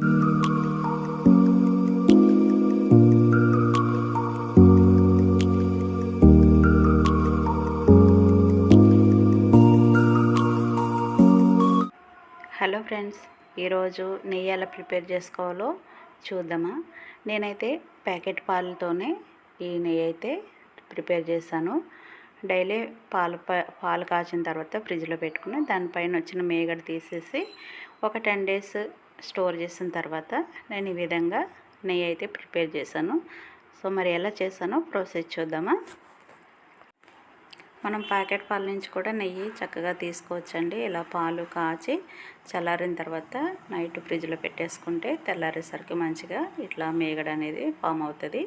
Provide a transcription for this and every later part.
Hello friends ఈరోజు నెయ్యి ఎలా ప్రిపేర్ చేసుకోవాలో చూద్దామా? నేనైతే ప్యాకెట్ పాలతోనే ఈ నెయ్యి అయితే ప్రిపేర్ చేశాను. డైలీ పాలు ప- పాలు కాచిన తర్వాత ఫ్రిడ్జ్లో పెట్టుకుని దానిపైన వచ్చిన మేగడ తీసేసి ఒక టెన్ డేస్ స్టోర్ చేసిన తర్వాత నేను ఈ విధంగా నెయ్యి అయితే ప్రిపేర్ చేశాను. సో మరి ఎలా చేశానో ప్రాసెస్ చూద్దామా? మనం ప్యాకెట్ పాల నుంచి కూడా నెయ్యి చక్కగా తీసుకోవచ్చండి. ఇలా పాలు కాచి చల్లారిన తర్వాత నైట్ ఫ్రిడ్జ్లో పెట్టేసుకుంటే తెల్లారేసరికి మంచిగా ఇట్లా మేగడ అనేది ఫామ్ అవుతుంది.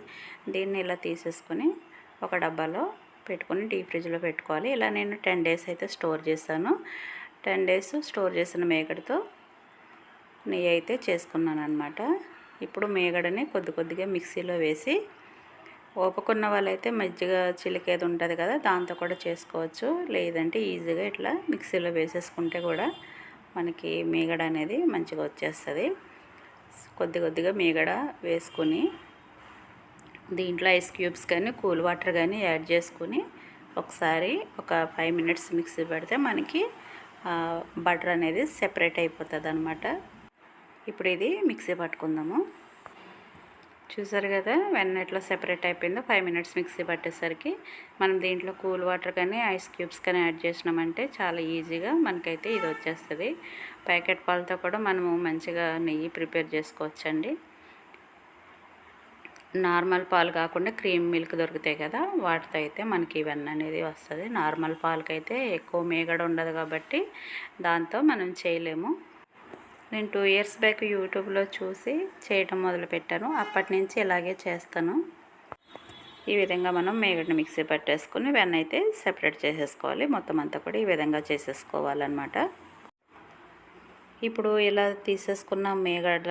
దీన్ని ఇలా తీసేసుకొని ఒక డబ్బాలో పెట్టుకొని డీప్ ఫ్రిడ్జ్లో పెట్టుకోవాలి. ఇలా నేను టెన్ డేస్ అయితే స్టోర్ చేశాను. టెన్ డేస్ స్టోర్ చేసిన మేగడతో నెయ్యి అయితే చేసుకున్నాను అనమాట ఇప్పుడు మేగడని కొద్ది కొద్దిగా మిక్సీలో వేసి ఓపుకున్న వాళ్ళైతే మజ్జిగ చిలికేది ఉంటుంది కదా దాంతో కూడా చేసుకోవచ్చు. లేదంటే ఈజీగా ఇట్లా మిక్సీలో వేసేసుకుంటే కూడా మనకి మీగడ అనేది మంచిగా వచ్చేస్తుంది. కొద్ది కొద్దిగా మీగడ వేసుకుని దీంట్లో ఐస్ క్యూబ్స్ కానీ కూల్ వాటర్ కానీ యాడ్ చేసుకుని ఒకసారి ఒక ఫైవ్ మినిట్స్ మిక్సీ పెడితే మనకి బటర్ అనేది సెపరేట్ అయిపోతుంది అనమాట ఇప్పుడు ఇది మిక్సీ పట్టుకుందాము. చూసారు కదా వెన్న ఎట్లా సెపరేట్ అయిపోయిందో ఫైవ్ మినిట్స్ మిక్సీ పట్టేసరికి మనం దీంట్లో కూల్ వాటర్ కానీ ఐస్ క్యూబ్స్ కానీ యాడ్ చేసినామంటే చాలా ఈజీగా మనకైతే ఇది వచ్చేస్తుంది. ప్యాకెట్ పాలతో కూడా మనము మంచిగా నెయ్యి ప్రిపేర్ చేసుకోవచ్చండి. నార్మల్ పాలు కాకుండా క్రీమ్ మిల్క్ దొరుకుతాయి కదా వాటితో అయితే మనకి ఇవన్నీ అనేది వస్తుంది. నార్మల్ పాలకైతే ఎక్కువ మేగడ ఉండదు కాబట్టి దాంతో మనం చేయలేము. నేను టూ ఇయర్స్ బ్యాక్ యూట్యూబ్లో చూసి చేయటం మొదలుపెట్టాను. అప్పటి నుంచి ఇలాగే చేస్తాను. ఈ విధంగా మనం మేగడ్ని మిక్సీ పట్టేసుకుని వెన్న అయితే సెపరేట్ చేసేసుకోవాలి. మొత్తం అంతా కూడా ఈ విధంగా చేసేసుకోవాలన్నమాట. ఇప్పుడు ఇలా తీసేసుకున్న మేగడ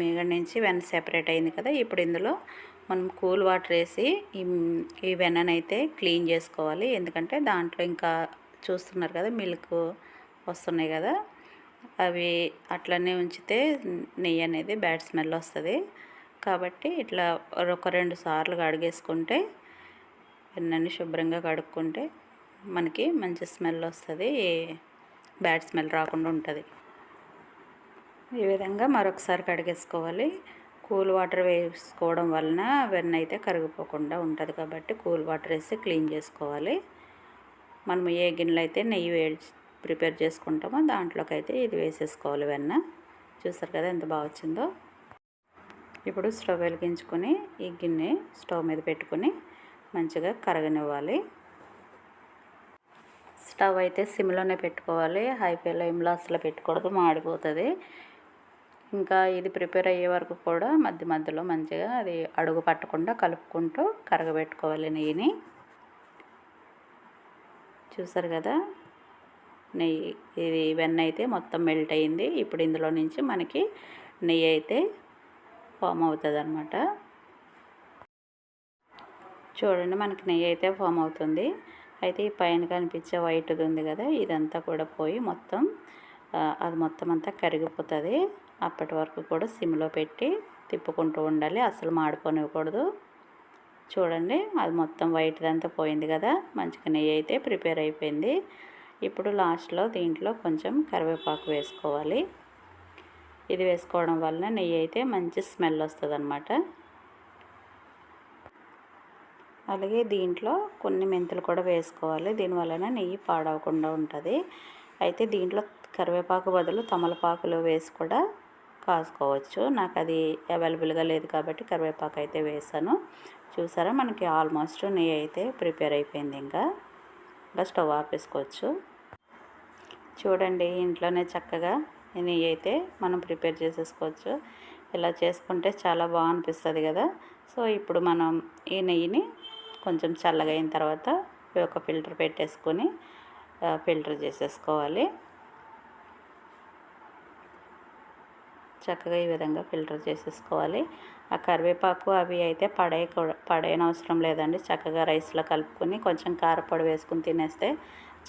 మేగడ నుంచి వెన్న సెపరేట్ అయింది కదా ఇప్పుడు ఇందులో మనం కూల్ వాటర్ వేసి ఈ ఈ వెన్ననైతే క్లీన్ చేసుకోవాలి. ఎందుకంటే దాంట్లో ఇంకా చూస్తున్నారు కదా మిల్క్ వస్తున్నాయి కదా. అవి అట్లనే ఉంచితే నెయ్యి అనేది బ్యాడ్ స్మెల్ వస్తుంది. కాబట్టి ఇట్లా ఒక రెండు సార్లు కడిగేసుకుంటే వెన్నని శుభ్రంగా కడుక్కుంటే మనకి మంచి స్మెల్ వస్తుంది బ్యాడ్ స్మెల్ రాకుండా ఉంటుంది. ఈ విధంగా మరొకసారి కడిగేసుకోవాలి. కూల్ వాటర్ వేసుకోవడం వలన వెన్న అయితే కరిగిపోకుండా ఉంటుంది కాబట్టి కూల్ వాటర్ వేసి క్లీన్ చేసుకోవాలి. మనం ఏ గిన్నెలు అయితే నెయ్యి వేడి ప్రిపేర్ చేసుకుంటామో దాంట్లోకి అయితే ఇది వేసేసుకోవాలి వెన్న. చూసారు కదా ఎంత బాగా వచ్చిందో? ఇప్పుడు స్టవ్ వెలిగించుకొని ఈ గిన్నె స్టవ్ మీద పెట్టుకొని మంచిగా కరగనివ్వాలి. స్టవ్ అయితే సిమ్లోనే పెట్టుకోవాలి. హై ఫ్లేమ్లో అసలు పెట్టకూడదు మాడిపోతుంది. ఇంకా ఇది ప్రిపేర్ అయ్యే వరకు కూడా మధ్య మధ్యలో మంచిగా అది అడుగు పట్టకుండా కలుపుకుంటూ కరగబెట్టుకోవాలి నెయ్యిని. చూసారు కదా? నెయ్యి ఇది వెన్న అయితే మొత్తం మెల్ట్ అయింది. ఇప్పుడు ఇందులో నుంచి మనకి నెయ్యి అయితే ఫామ్ అవుతుంది అనమాట చూడండి మనకి నెయ్యి అయితే ఫామ్ అవుతుంది. అయితే ఈ పైన కనిపించే వైట్ది ఉంది కదా ఇదంతా కూడా పోయి మొత్తం అది మొత్తం అంతా కరిగిపోతుంది. అప్పటి వరకు కూడా సిమ్లో పెట్టి తిప్పుకుంటూ ఉండాలి. అసలు మాడిపోనివ్వకూడదు చూడండి అది మొత్తం వైట్దంతా పోయింది కదా మంచిగా నెయ్యి అయితే ప్రిపేర్ అయిపోయింది. ఇప్పుడు లాస్ట్లో దీంట్లో కొంచెం కరివేపాకు వేసుకోవాలి. ఇది వేసుకోవడం వలన నెయ్యి అయితే మంచి స్మెల్ వస్తుంది అనమాట అలాగే దీంట్లో కొన్ని మెంతులు కూడా వేసుకోవాలి. దీనివలన నెయ్యి పాడవకుండా ఉంటుంది. అయితే దీంట్లో కరివేపాకు బదులు తమలపాకులు వేసి కూడా కాసుకోవచ్చు. నాకు అది అవైలబుల్గా లేదు కాబట్టి కరివేపాకు అయితే వేసాను. చూసారా? మనకి ఆల్మోస్ట్ నెయ్యి అయితే ప్రిపేర్ అయిపోయింది ఇంకా. ఇంకా స్టవ్ ఆపేసుకోవచ్చు. చూడండి ఇంట్లోనే చక్కగా నెయ్యి అయితే మనం ప్రిపేర్ చేసేసుకోవచ్చు. ఇలా చేసుకుంటే చాలా బాగనిపిస్తుంది కదా. సో ఇప్పుడు మనం ఈ నెయ్యిని కొంచెం చల్లగా అయిన తర్వాత ఒక ఫిల్టర్ పెట్టేసుకొని ఫిల్టర్ చేసేసుకోవాలి. చక్కగా ఈ విధంగా ఫిల్టర్ చేసేసుకోవాలి. ఆ కరివేపాకు అవి అయితే పడే పడేయని అవసరం లేదండి. చక్కగా రైస్లో కలుపుకొని కొంచెం కారపొడి వేసుకుని తినేస్తే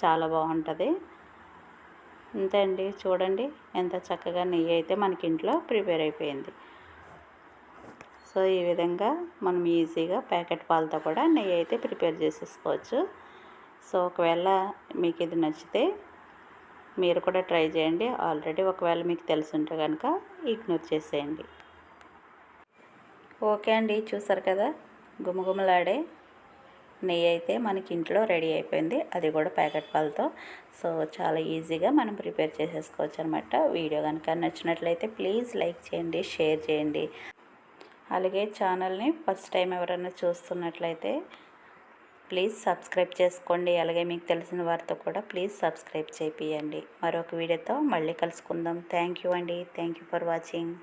చాలా బాగుంటుంది. అంతే అండి. చూడండి ఎంత చక్కగా నెయ్యి అయితే మనకి ఇంట్లో ప్రిపేర్ అయిపోయింది. సో ఈ విధంగా మనం ఈజీగా ప్యాకెట్ పాలతో కూడా నెయ్యి అయితే ప్రిపేర్ చేసేసుకోవచ్చు. సో ఒకవేళ మీకు ఇది నచ్చితే మీరు కూడా ట్రై చేయండి. ఆల్రెడీ ఒకవేళ మీకు తెలుసుంటే కనుక ఇగ్నోర్ చేసేయండి. ఓకే అండి. చూసారు కదా? గుమగుమలాడే నెయ్యి అయితే మనకి ఇంట్లో రెడీ అయిపోయింది. అది కూడా ప్యాకెట్ పాలతో. సో చాలా ఈజీగా మనం ప్రిపేర్ చేసేసుకోవచ్చు అనమాట వీడియో కనుక నచ్చినట్లయితే ప్లీజ్ లైక్ చేయండి షేర్ చేయండి. అలాగే ఛానల్ని ఫస్ట్ టైం ఎవరైనా చూస్తున్నట్లయితే ప్లీజ్ సబ్స్క్రైబ్ చేసుకోండి. అలాగే మీకు తెలిసిన వారితో కూడా ప్లీజ్ సబ్స్క్రైబ్ చేపియండి. మరొక వీడియోతో మళ్ళీ కలుసుకుందాం. థ్యాంక్ యూ అండి. Thank you for watching.